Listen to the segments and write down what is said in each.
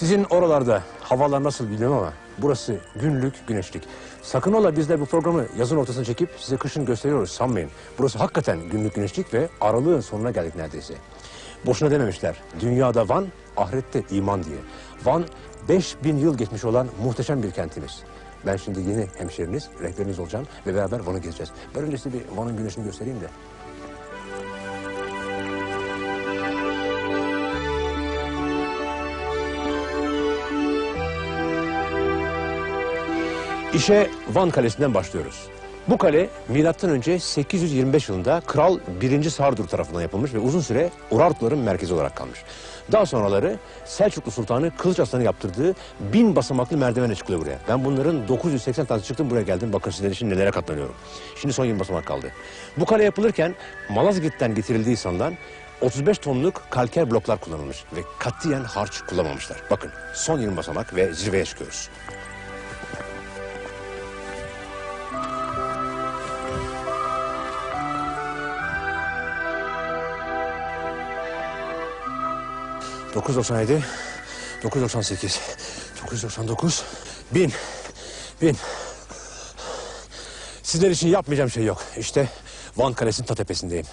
Sizin oralarda havalar nasıl bilmiyorum ama burası günlük güneşlik. Sakın ola bizler bu programı yazın ortasına çekip size kışın gösteriyoruz sanmayın. Burası hakikaten günlük güneşlik ve aralığın sonuna geldik neredeyse. Boşuna dememişler. Dünyada Van, ahirette iman diye. Van 5000 yıl geçmiş olan muhteşem bir kentimiz. Ben şimdi yeni hemşeriniz, rehberiniz olacağım ve beraber Van'ı gezeceğiz. Ben önce size bir Van'ın güneşini göstereyim de. İşe Van Kalesi'nden başlıyoruz. Bu kale önce 825 yılında Kral 1. Sardur tarafından yapılmış ve uzun süre Urartuların merkezi olarak kalmış. Daha sonraları Selçuklu Sultanı Kılıç Aslan'ı yaptırdığı bin basamaklı merdivenle çıkılıyor buraya. Ben bunların 980 tanesi çıktım buraya geldim. Bakın sizler için nelere katlanıyorum. Şimdi son 20 basamak kaldı. Bu kale yapılırken Malazgirt'ten getirildiği sanılan 35 tonluk kalker bloklar kullanılmış ve katiyen harç kullanmamışlar. Bakın son 20 basamak ve zirveye çıkıyoruz. ...997... ...998... ...999... ...1000... ...1000... Sizler için yapmayacağım şey yok. İşte Van Kalesi'nin ta tepesindeyim.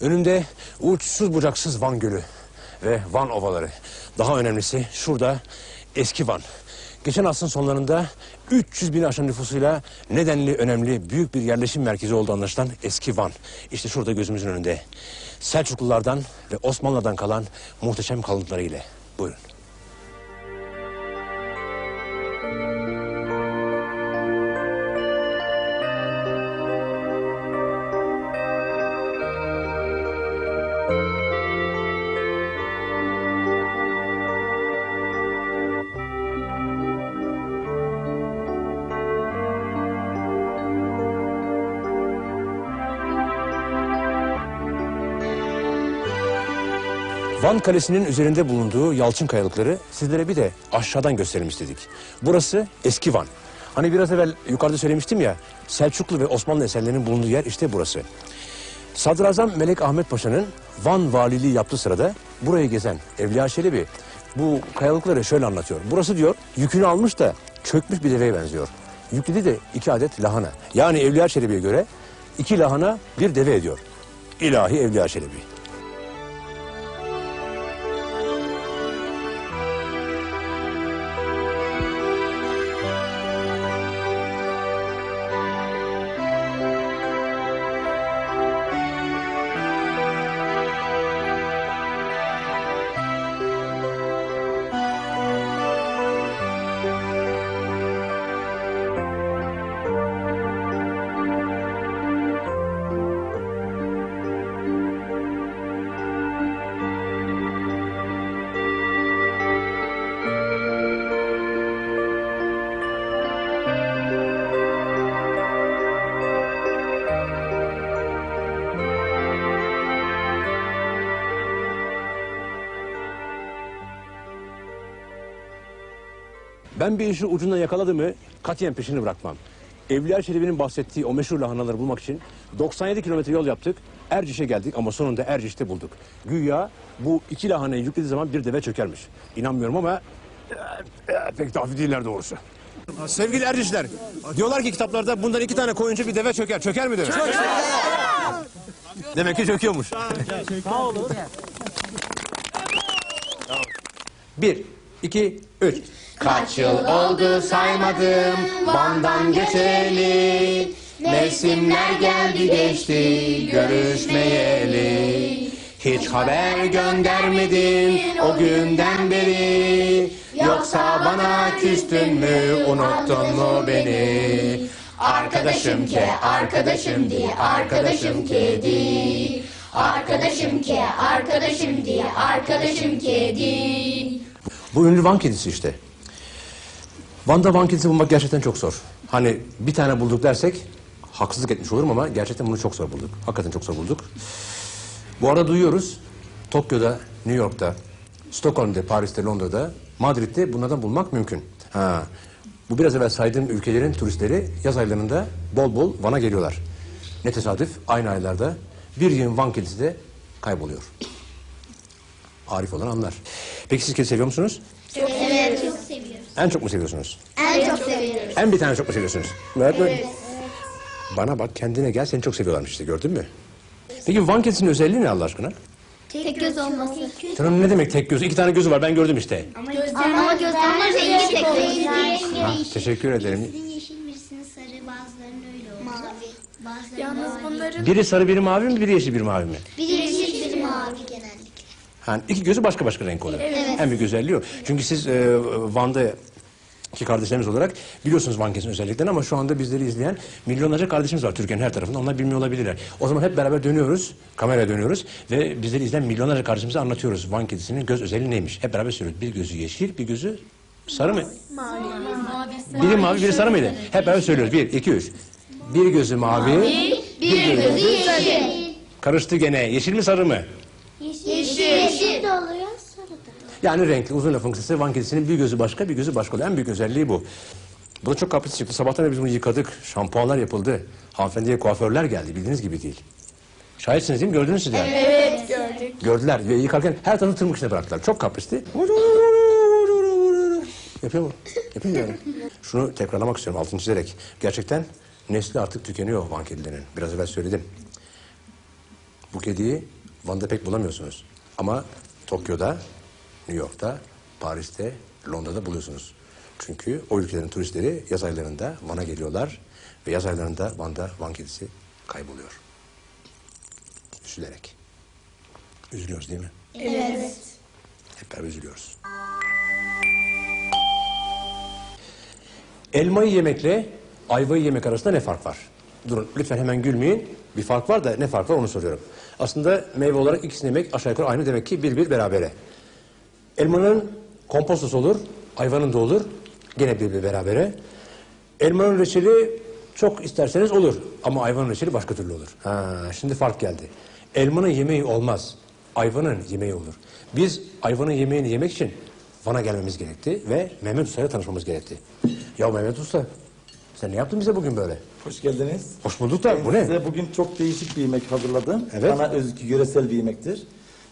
Önümde uçsuz bucaksız Van Gölü ve Van Ovaları. Daha önemlisi şurada eski Van. Geçen asrın sonlarında 300 bin aşan nüfusuyla nedenli önemli büyük bir yerleşim merkezi olduğu anlaşılan eski Van. İşte şurada gözümüzün önünde. Selçuklulardan ve Osmanlılardan kalan muhteşem kalıntıları ile. Buyurun. Van Kalesi'nin üzerinde bulunduğu yalçın kayalıkları sizlere bir de aşağıdan gösterelim istedik. Burası eski Van. Hani biraz evvel yukarıda söylemiştim ya Selçuklu ve Osmanlı eserlerinin bulunduğu yer işte burası. Sadrazam Melek Ahmet Paşa'nın Van valiliği yaptığı sırada burayı gezen Evliya Çelebi bu kayalıkları şöyle anlatıyor. Burası diyor yükünü almış da çökmüş bir deveye benziyor. Yükledi de iki adet lahana. Yani Evliya Çelebi'ye göre iki lahana bir deve ediyor. İlahi Evliya Çelebi. Ben bir işi ucundan yakaladım mı katiyen peşini bırakmam. Evliya Çelebi'nin bahsettiği o meşhur lahanaları bulmak için 97 kilometre yol yaptık. Erciş'e geldik ama sonunda Erciş'te bulduk. Güya bu iki lahanayı yüklediği zaman bir deve çökermiş. İnanmıyorum ama e, e, pek hafif değiller doğrusu. Sevgili Ercişler, diyorlar ki kitaplarda bundan iki tane koyunca bir deve çöker. Çöker mi deve? Çöker. Demek ki çöküyormuş. Bir, iki, üç. Kaç yıl oldu saymadım Van'dan geçeli. Mevsimler geldi geçti görüşmeyeli. Hiç haber göndermedin o günden beri. Yoksa bana küstün mü unuttun mu beni? Arkadaşım ke arkadaşım diye arkadaşım kedi Arkadaşım ke, arkadaşım diye, arkadaşım kedi. Bu ünlü Van kedisi işte. Van'da Van kedisi bulmak gerçekten çok zor. Hani bir tane bulduk dersek haksızlık etmiş olurum ama gerçekten bunu çok zor bulduk. Hakikaten çok zor bulduk. Bu arada duyuyoruz Tokyo'da, New York'ta, Stockholm'de, Paris'te, Londra'da, Madrid'de bunlardan bulmak mümkün. Ha. Bu biraz evvel saydığım ülkelerin turistleri yaz aylarında bol bol Van'a geliyorlar. Ne tesadüf aynı aylarda bir yığın Van kedisi de kayboluyor. Arif olan anlar. Peki siz kedi seviyor musunuz? Çok severim. En çok mu seviyorsunuz? En çok seviyoruz. En bir tane çok mu seviyorsunuz? Evet. Bana bak kendine gel seni çok seviyorlarmış işte gördün mü? Peki Van kedisinin özelliği ne Allah aşkına? Tek göz olması. Tanrım ne demek tek gözü? İki tane gözü var ben gördüm işte. Ama gözlerinin rengi tek göz. Ha, teşekkür ederim. Birisinin yeşil birisinin sarı bazılarının öyle oluyor. Mavi. Bazıları Yalnız mavi. bunların Biri sarı biri mavi mi biri yeşil biri mavi mi? Biri yeşil biri mavi genellikle. Ha, iki gözü başka başka renk oluyor. En büyük özelliği o. Çünkü siz e, Van'da ki kardeşlerimiz olarak biliyorsunuz Van Kedisi'nin özelliklerini ama şu anda bizleri izleyen milyonlarca kardeşimiz var Türkiye'nin her tarafında. Onlar bilmiyor olabilirler. O zaman hep beraber dönüyoruz, kameraya dönüyoruz ve bizleri izleyen milyonlarca kardeşimize anlatıyoruz. Van Kedisi'nin göz özelliği neymiş? Hep beraber söylüyoruz. Bir gözü yeşil, bir gözü sarı mı? Biri mavi, biri sarı mıydı? Hep beraber söylüyoruz. Bir, iki, üç. Bir gözü mavi, Bir gözü yeşil. karıştı gene. Yeşil mi sarı mı? Yeşil. Yeşil de oluyor sarı da. Yani renkli uzun lafın kısası Van kedisinin bir gözü başka bir gözü başka oluyor. En büyük özelliği bu. Bu da çok kapris çıktı. Sabahtan beri biz bunu yıkadık. Şampuanlar yapıldı. Hanımefendiye kuaförler geldi. Bildiğiniz gibi değil. Şahitsiniz değil mi? Gördünüz siz yani. evet gördük. Gördüler ve yıkarken her tarafı tırmık içine bıraktılar. Çok kapristi. Yapıyor mu? Yapıyor mu yani. Şunu tekrarlamak istiyorum altını çizerek. Gerçekten nesli artık tükeniyor Van kedilerinin. Biraz evvel söyledim. Bu kediyi Van'da pek bulamıyorsunuz. Ama Tokyo'da, New York'ta, Paris'te, Londra'da buluyorsunuz. Çünkü o ülkelerin turistleri yaz aylarında Van'a geliyorlar ve yaz aylarında Van'da Van kedisi kayboluyor. Üzülerek. Üzülüyoruz değil mi? Evet. Hep beraber üzülüyoruz. Elmayı yemekle ayvayı yemek arasında ne fark var? Durun lütfen hemen gülmeyin. Bir fark var da ne fark var onu soruyorum. Aslında meyve olarak ikisini yemek aşağı yukarı aynı demek ki bir bir berabere. Elmanın kompostosu olur, ayvanın da olur. Gene bir bir berabere. Elmanın reçeli çok isterseniz olur ama ayvanın reçeli başka türlü olur. Ha, şimdi fark geldi. Elmanın yemeği olmaz, ayvanın yemeği olur. Biz ayvanın yemeğini yemek için Van'a gelmemiz gerekti ve Mehmet Usta ile tanışmamız gerekti. Ya Mehmet Usta, sen ne yaptın bize bugün böyle? Hoş geldiniz. Hoş bulduk da bu ne? Size bugün çok değişik bir yemek hazırladım. Evet. Bana özgü yöresel bir yemektir.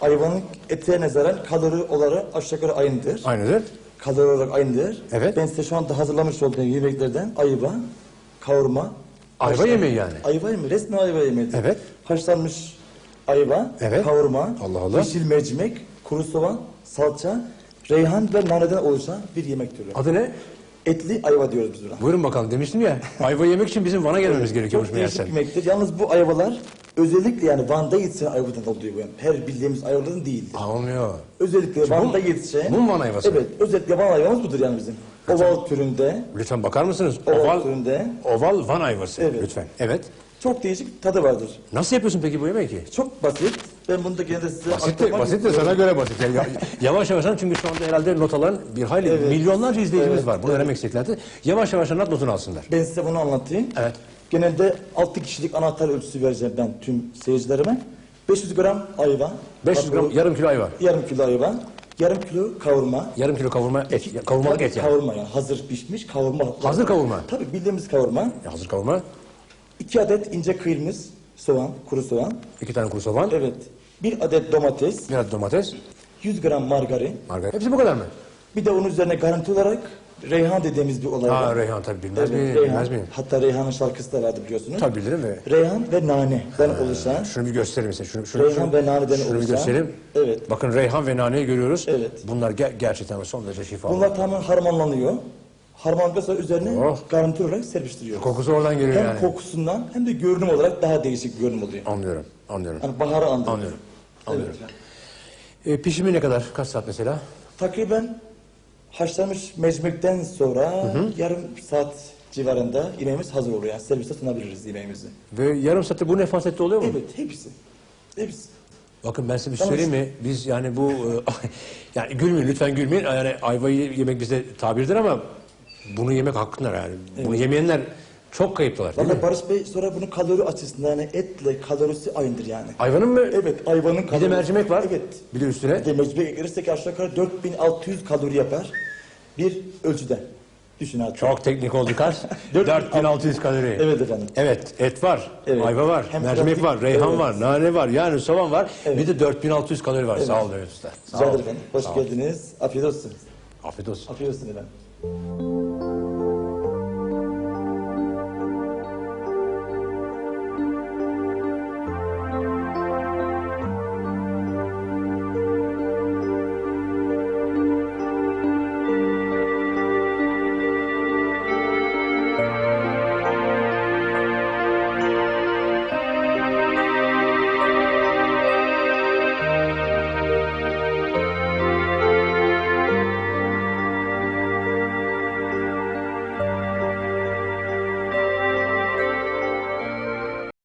Hayvanın etine nazaran kalori olarak aşağı yukarı aynıdır. Aynıdır. Kalori olarak aynıdır. Evet. Ben size şu anda hazırlamış olduğum yemeklerden ayva, kavurma. Ayva haşlan- yemeği yani. Ayva yemeği, resmen ayva yemeği. Evet. Haşlanmış ayva, Evet. kavurma, Allah Allah. yeşil mercimek, kuru soğan, salça, reyhan ve naneden oluşan bir yemek türü. Adı ne? Etli ayva diyoruz biz buna. Buyurun bakalım demiştim ya. Ayva yemek için bizim Van'a gelmemiz gerekiyormuş Çok değişik meğerse. yemektir. Yalnız bu ayvalar özellikle yani Van'da yetişen ayvadan oluyor bu. Yani. Her bildiğimiz ayvadan değildir. Aa, olmuyor. Özellikle bu- Van'da yetişen... bu mu Van ayvası? Evet. Özellikle Van ayvamız budur yani bizim. Oval türünde. Lütfen bakar mısınız? Oval Oval, türünde. oval Van ayvası. Evet. Lütfen. Evet. Çok değişik tadı vardır. Nasıl yapıyorsun peki bu yemeği? Çok basit. Ben bunu da gene de size Basit de, aktarmak basit de istiyorum. sana göre basit. Yani ya- yavaş yavaş anlat çünkü şu anda herhalde not alan bir hayli milyonlarca izleyicimiz Evet, var. Bunu öğrenmek istediklerdi. Yavaş yavaş anlat notunu alsınlar. Ben size bunu anlatayım. Evet. Genelde 6 kişilik anahtar ölçüsü vereceğim ben tüm seyircilerime. 500 gram ayva. 500 gram yarım kilo ayva. Yarım kilo ayva. Yarım kilo kavurma. Yarım kilo kavurma et. Kavurmalık et yani. Kavurma yani hazır pişmiş kavurma. Hazır kavurma. Tabii bildiğimiz kavurma. Ya Hazır kavurma. 2 adet ince kıyılmış soğan, kuru soğan. iki tane kuru soğan. Evet. 1 adet domates, Bir adet domates. 100 gram margarin. Margarin. Hepsi bu kadar mı? Bir de onun üzerine garanti olarak reyhan dediğimiz bir olay Ha var. Reyhan tabii bilmez Evet, reyhan. Bilmez miyim? Hatta Reyhan'ın şarkısı da vardı biliyorsunuz. Tabii bilirim ve Reyhan ve naneden oluşan. şunu bir göstereyim size. Şunu, şunu, Reyhan şunu, ve naneden şunu bir oluşan. göstereyim. Evet. Bakın reyhan ve naneyi görüyoruz. Evet. Bunlar ge- gerçekten son derece şifalı. Bunlar tamamen harmanlanıyor. Harmanlandıktan sonra üzerine Oh. garanti olarak serpiştiriyoruz. Kokusu oradan geliyor Hem yani. kokusundan hem de görünüm olarak daha değişik bir görünüm oluyor. Anlıyorum. Anlıyorum. Yani baharı andırıyor. Anlıyorum. Anlıyorum. Evet. E, pişimi ne kadar? Kaç saat mesela? Takriben haşlanmış mercimekten sonra yarım saat civarında yemeğimiz hazır oluyor. Yani servise sunabiliriz yemeğimizi. Ve yarım saatte bu nefas etti oluyor mu? Evet, hepsi. Hepsi. Bakın ben size bir şey Tamam. söyleyeyim mi? Biz yani bu... e, yani gülmeyin lütfen gülmeyin. Yani ayvayı yemek bizde tabirdir ama bunu yemek hakkındır yani. Bunu yemeyenler çok kayıptalar değil mi? Valla Barış Bey sonra bunun kalori açısından yani etle kalorisi aynıdır yani. Ayvanın mı? Evet, ayvanın Bir kalorisi. de mercimek var. Evet. Bir de üstüne. Bir de mercimek eklersek aşağı yukarı 4600 kalori yapar. Bir ölçüde. Düşün artık. Çok teknik oldu kaç? 4600 kalori. Evet efendim. Evet, et var, Evet. ayva var, Hem mercimek pratik- var, reyhan Evet. var, nane var, yani soğan var. Bir de 4600 kalori var. Sağ olun Usta. Sağ Rica olun. ederim efendim. Hoş Sağ olun. geldiniz. Afiyet olsun. Afiyet olsun. Afiyet olsun efendim.